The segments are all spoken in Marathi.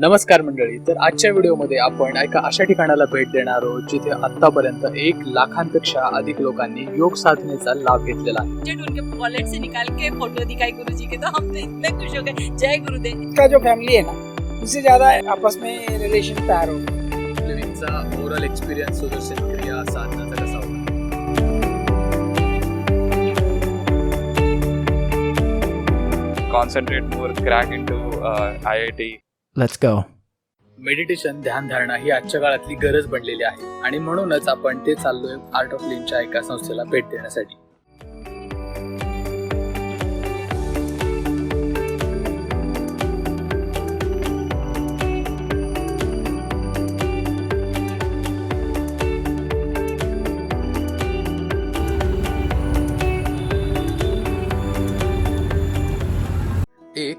नमस्कार मंडळी. तर आजच्या व्हिडिओमध्ये आपण एका अशा ठिकाणाला भेट देणार आहोत जिथे आतापर्यंत एक लाखांपेक्षा अधिक लोकांनी योग साधनेचा लाभ घेतलेला आहे. वॉलेट से निकाल के फोटो दिखाई गुरु जी के तो हम तो इतने खुश हो गए. जय गुरुदेव. का जो फैमिली है ना उससे ज्यादा आपस में रिलेशन तैयार हो लिव्हिंगचा ओव्हरऑल एक्सपिरियन्स सुदर्शन क्रिया साधनाचा कसा होता concentrate more, crack into uh, IIT. Let's go meditation ध्यान धारणा ही आजच्या काळातली गरज बनलेली आहे. आणि म्हणूनच आपण ते चाललोय आर्ट ऑफ लिमच्या एका संस्थेला भेट देण्यासाठी.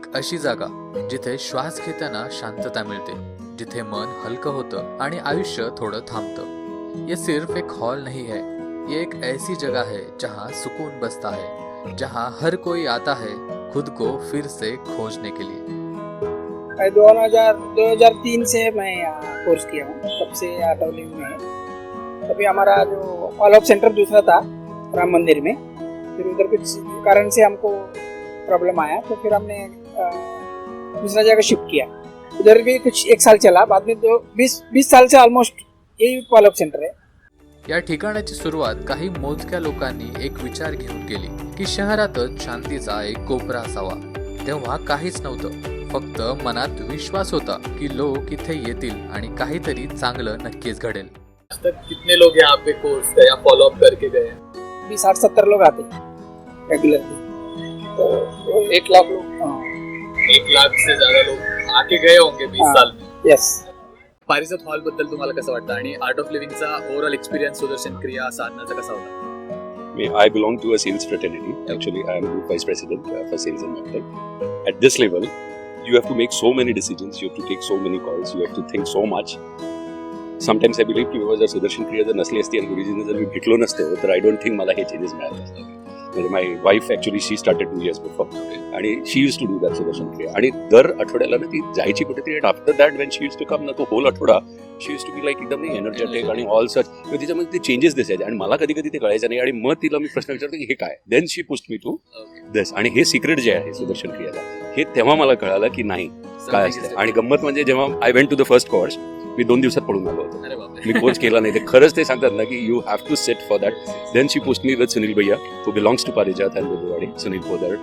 एक अशी जागा जिथे श्वास घेताना शांतता मिळते जिथे मन हलकं होतं आणि आयुष्य थोडं थांबतं. ये सिर्फ एक हॉल नहीं है ये एक ऐसी जगह है जहाँ सुकून बसता है जहाँ हर कोई आता है खुद को फिर से खोजने के लिए. दो हजार तीन से मैं यहाँ कोर्स किया हूँ तब से आटोली में तभी हमारा जो ऑफ़ सेंटर दूसरा था राम मंदिर में. फिर उधर कुछ कारण से हमको प्रॉब्लम आया तो फिर हमने दूसरा जगह शिफ्ट किया. उधर भी कुछ एक साल चला बाद में दो बीस बीस साल से ऑलमोस्ट यही फॉलोअप सेंटर है. या ठिकाणाची सुरुवात काही मोजक्या लोकांनी एक विचार घेऊन केली की शहरातच शांतीचा एक कोपरा असावा. तेव्हा काहीच नव्हतं. फक्त मनात विश्वास होता की लोक इथे येतील आणि काहीतरी चांगलं नक्कीच घडेल. कितने लोग यहाँ पे कोर्स या फॉलो अप करके गए? बीस साठ सत्तर लोग आते रेगुलर तो एक लाख लोग एक लाख से ज्यादा लोग आके गए होंगे बीस हाँ. साल में यस पारिजात हॉलबद्दल तुम्हाला कसं वाटतं आणि आर्ट ऑफ लिव्हिंगचा ओव्हरऑल एक्सपिरियन्स सुदर्शन क्रिया साधनाचा कसा होता Me- I belong to a sales fraternity. Actually, I am group vice president uh, for sales and marketing. At this level, you have to make so many decisions. You have to take so many calls. You have to think so much. Sometimes I believe की बाबा जर सुदर्शन क्रिया जर नसली असती आणि गुरुजींनी जर मी भेटलो नसतो तर आय डोंट थिंक मला हे चेंजेस मिळाले असते म्हणजे my wife actually she started two years before आणि she use to do that Sudarshan Kriya आणि दर आठवड्याला ना ती जायची कुठेतरी after that when she use to come ना तो होल आठवडा she use to be like एकदम एनर्जेटिक आणि ऑल सच तिच्यामध्ये ते चेंजेस दिसायचे. आणि मला कधी कधी ते कळायचं नाही. आणि मग तिला मी प्रश्न विचारतो की हे काय? देन शी पुस्ट मी टू दस आणि हे सिक्रेट जे आहे सुदर्शन क्रियाला हे तेव्हा मला कळालं की नाही काय असतं. आणि गंमत म्हणजे जेव्हा I went to the first course मी दोन दिवसात पडून आलो होतो. मी कोर्स केला नाही. ते खरंच ते सांगतात ना की you have to set for that then she post me with Sunil भैया तो belongs to Parijat and Sunil Podar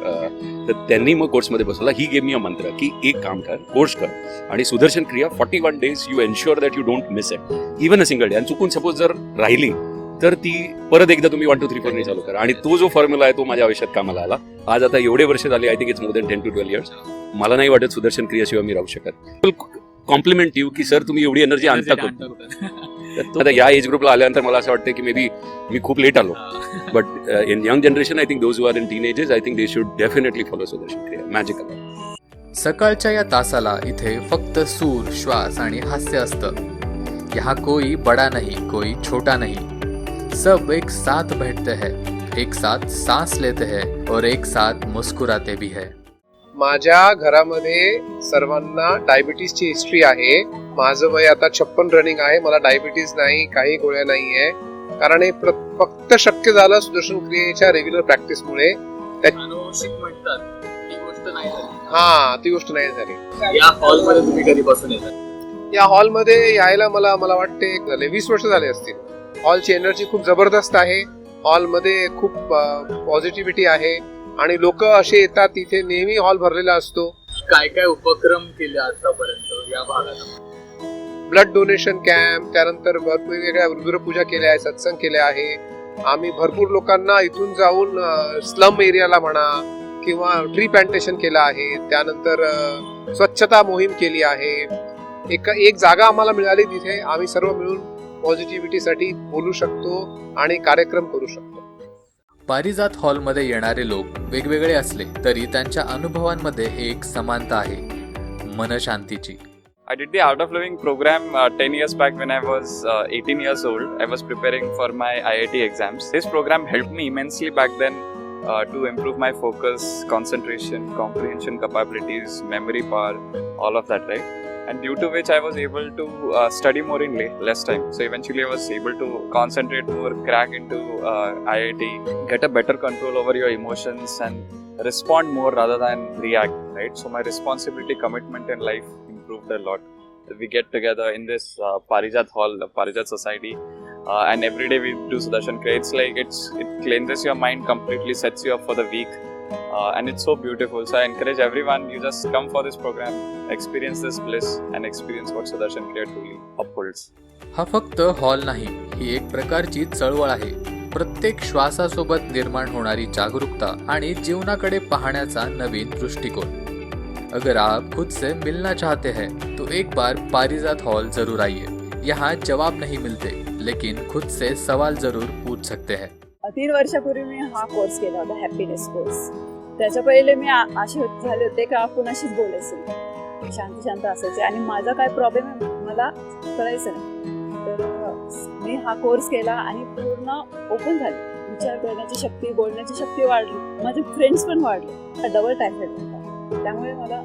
तर त्यांनी मग कोर्समध्ये बसवला. ही गेम मी अ मंत्र की एक काम कर कोर्स कर. आणि Sudarshan Kriya forty one days you ensure that you don't miss it even a single day आणि चुकून सपोज जर राहिली तर ती परत एकदा तुम्ही वन टू थ्री फोर चालू करा. आणि तो जो फॉर्म्युला आहे तो माझ्या आयुष्यात कामाला आला. आज आता एवढे वर्ष झाले I think it's more than ten to twelve years मला नाही वाटत सुदर्शन क्रियाशिवाय मी राहू शकत. कॉम्प्लिमेंट येऊ की सर तुम्ही एवढी एनर्जी आणता कुठून? तो आता या एज ग्रुपला आल्यानंतर मला असं वाटतं की मे बी मी खूप लेट आलो. But in young generation I think those are in teen ages I think they should definitely follow Sudarshan Kriya magical सकाळच्या या तासाला इथे फक्त सूर श्वास आणि हास्य असतं. यहाँ कोई बड़ा नहीं कोई छोटा नहीं. सब एक साथ बैठते हैं एक साथ सांस लेते हैं और एक साथ मुस्कुराते भी है. माझ्या घरामध्ये सर्वांना डायबिटीसची हिस्ट्री आहे. माझं वय आता छप्पन रनिंग आहे. मला डायबिटीस नाही काही गोळ्या नाही आहे कारण हे फक्त शक्य झालं सुदर्शन क्रियेच्या रेग्युलर प्रॅक्टिसमुळे हा ती गोष्ट नाही झाली. या हॉलमध्ये तुम्ही कधीपासून येतात या हॉलमध्ये यायला मला मला वाटते झाले वीस वर्ष झाले असतील. हॉलची एनर्जी खूप जबरदस्त आहे. हॉलमध्ये खूप पॉझिटिव्हिटी आहे. आणि लोक असे येतात तिथे नेहमी हॉल भरलेला असतो. काय काय उपक्रम केले आतापर्यंत या भागात? ब्लड डोनेशन कॅम्प त्यानंतर वेगवेगळ्या रुद्रपूजा केल्या आहे सत्संग केले आहे. आम्ही भरपूर लोकांना इथून जाऊन स्लम एरियाला म्हणा किंवा ट्री प्लांटेशन केलं आहे. त्यानंतर स्वच्छता मोहीम केली आहे. एक एक जागा आम्हाला मिळाली तिथे. आम्ही सर्व मिळून पॉझिटिव्हिटीसाठी बोलू शकतो आणि कार्यक्रम करू शकतो. पारिजात हॉलमध्ये येणारे लोक वेगवेगळे असले तरी त्यांच्या अनुभवांमध्ये एक समानता आहे. मनशांतीची. I did the art of living programme ten years back when I was eighteen years old I was preparing for my I I T exams this programme help me immensely back then to improve my focus concentration comprehension capabilities memory power all of that right and due to which I was able to uh, study more in le- less time. So eventually, I was able to concentrate more, crack into uh, IIT, get a better control over your emotions, and respond more rather than react. Right. So my responsibility, commitment in life improved a lot. We get together in this uh, Parijat Hall, Parijat Society, uh, and every day we do Sudarshan. It's like it's it cleanses your mind completely, sets you up for the week. Uh, and it's so beautiful. So I encourage everyone, you just come for this program, experience this bliss, and experience what Sudarshan Kriya truly upholds. हा फक्त हॉल नाही ही एक प्रकारची चळवळ आहे प्रत्येक श्वासासोबत निर्माण होणारी जागरूकता आणि जीवनाकडे पाहण्याचा नवीन दृष्टिकोन अगर आप खुद से मिलना चाहते हैं तो एक बार पारिजात हॉल जरूर आइए यहाँ जवाब नहीं मिलते लेकिन खुद से सवाल जरूर पूछ सकते हैं तीन वर्षापूर्वी मी हा कोर्स केला होता हॅपीनेस कोर्स त्याच्या पहिले मी असे झाले होते का कुणाशीच बोलायचे शांत शांत असायचे. आणि माझा काय प्रॉब्लेम आहे मला कळायचं नाही. तर मी हा कोर्स केला आणि पूर्ण ओपन झाले. विचार करण्याची शक्ती बोलण्याची शक्ती वाढली. माझे फ्रेंड्स पण वाढले. डबल टायफॉइड होता. त्यामुळे मला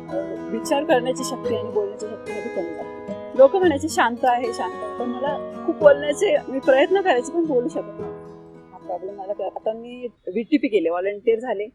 विचार करण्याची शक्ती आणि बोलण्याची शक्ती मध्ये कमी झाली. लोक म्हणायचे शांत आहे शांत आहे. पण मला खूप बोलण्याचे मी प्रयत्न करायचे पण बोलू शकत नाही. प्रॉब्लेम आला कळ- आता मी व्हीटीपी केले व्हॉलंटिअर झाले.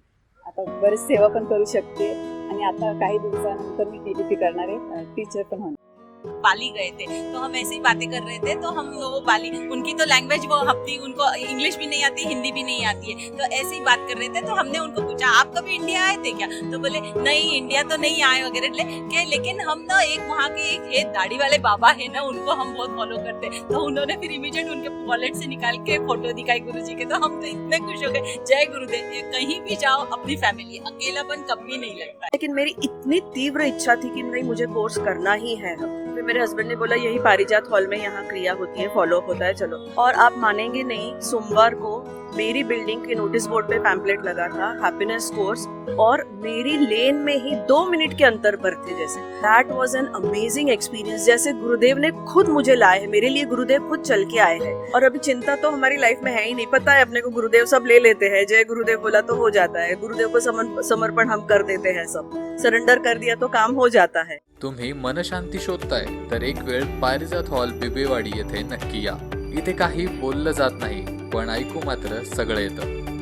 आता बरेच सेवा पण करू शकते. आणि आता काही दिवसानंतर मी टी टी करणार आहे. टीचर पण होणार. बाली गए थे। तो हम ऐसे ही बातें कर रहे थे तो हम वो बाली उनकी तो लैंग्वेज वो हफ्ती उनको इंग्लिश भी नहीं आती हिंदी भी नहीं आती है। तो ऐसे ही बात कर रहे थे तो हमने उनको पूछा आप कभी इंडिया आए थे क्या? तो बोले नहीं इंडिया तो नहीं आए वगैरह ले, के लेकिन हम ना एक वहाँ के एक दाढ़ी वाले बाबा है ना उनको हम बहुत फॉलो करते तो उन्होंने फिर इमीडिएट उनके वॉलेट से निकाल के फ़ोटो दिखाई गुरु जी के तो हम तो इतने खुश हो गए। जय गुरुदेव कहीं भी जाओ अपनी फैमिली अकेलापन कभी नहीं लगता लेकिन मेरी इतनी तीव्र इच्छा थी कि नहीं मुझे कोर्स करना ही है। फिर मेरे हस्बैंड ने बोला यही पारिजात हॉल में यहाँ क्रिया होती है फॉलो होता है चलो। और आप मानेंगे नहीं सोमवार को मेरी बिल्डिंग के नोटिस बोर्ड पे पैम्पलेट लगा था हैप्पीनेस कोर्स और मेरी लेन में ही दो मिनट के अंतर पर थे जैसे। That was an amazing experience जैसे गुरुदेव ने खुद मुझे लाए है, मेरे लिए गुरुदेव खुद चल के आए हैं। और अभी चिंता तो हमारी लाइफ में है ही नहीं, पता है अपने को गुरुदेव सब ले लेते हैं। जय गुरुदेव बोला तो हो जाता है, गुरुदेव को समर्पण हम कर देते हैं सब। सरेंडर कर दिया तो काम हो जाता है। तुम्ही मनशांती शोधताय तर एक वेळ पारिजात हॉल बिबेवाडी येथे नक्की या। इथे काही बोललं जात नाही. पण ऐकू मात्र सगळं येतं.